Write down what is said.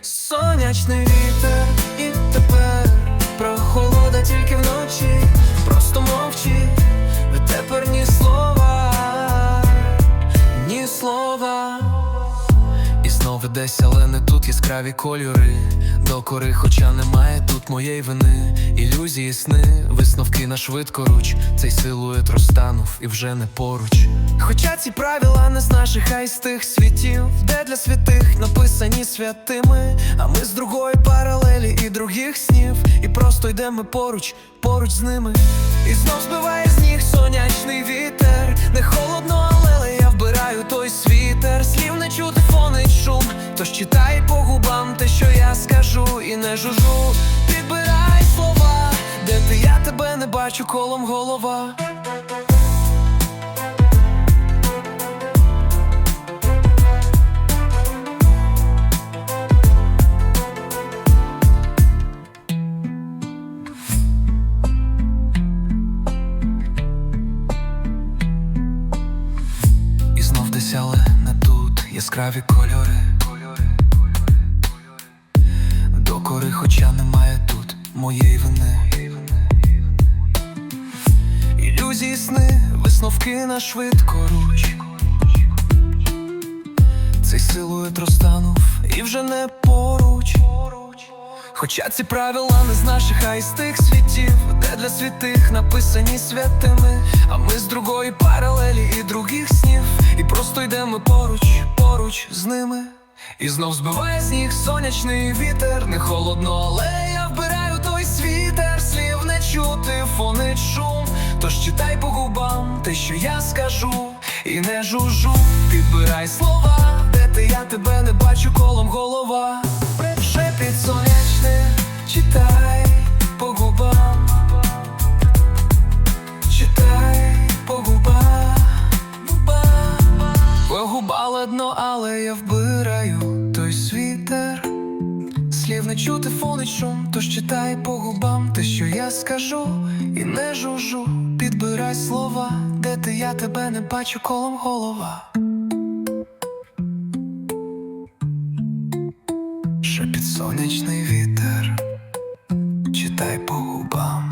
Сонячний вітер І десь, але не тут яскраві кольори. Докори, хоча немає тут моєї вини. Ілюзії, сни, висновки на швидкоруч. Цей силует розтанув і вже не поруч. Хоча ці правила не з наших, а й з тих світів, де для святих написані святими. А ми з другої паралелі і других снів. І просто йдемо поруч, поруч з ними. І знов збиває з ніг сонячний вітер. Не холодно, але я вбираю той світер. Тож читай по губам те, що я скажу, і не жужу. Підбирай слова, де ти я тебе не бачу колом голова. І знов десь, не тут яскраві кольори. Докори, хоча немає тут моєї вини. Ілюзії сни, висновки на швидкоруч. Цей силует розтанув і вже не поруч. Хоча ці правила не з наших, а й з тих світів, де для святих написані святими. А ми з другої паралелі і других снів. І просто йдемо поруч, поруч з ними. І знов збиває з ніг сонячний вітер, не холодно, але я вбираю той світер, слів не чути, фонить шум. Тож читай по губам те, що я скажу, і не жужу, підбирай слова, де ти я тебе не бачу колом голова. Шепіт сонячний, читай по губам, читай по губам. По губа ладно, але я вбираю той світер, слів не чути фони шум, тож читай по губам те, що я скажу, і не жужу, підбирай слова, де ти я тебе не бачу колом голова. Ще підсонячний вітер, читай по губам.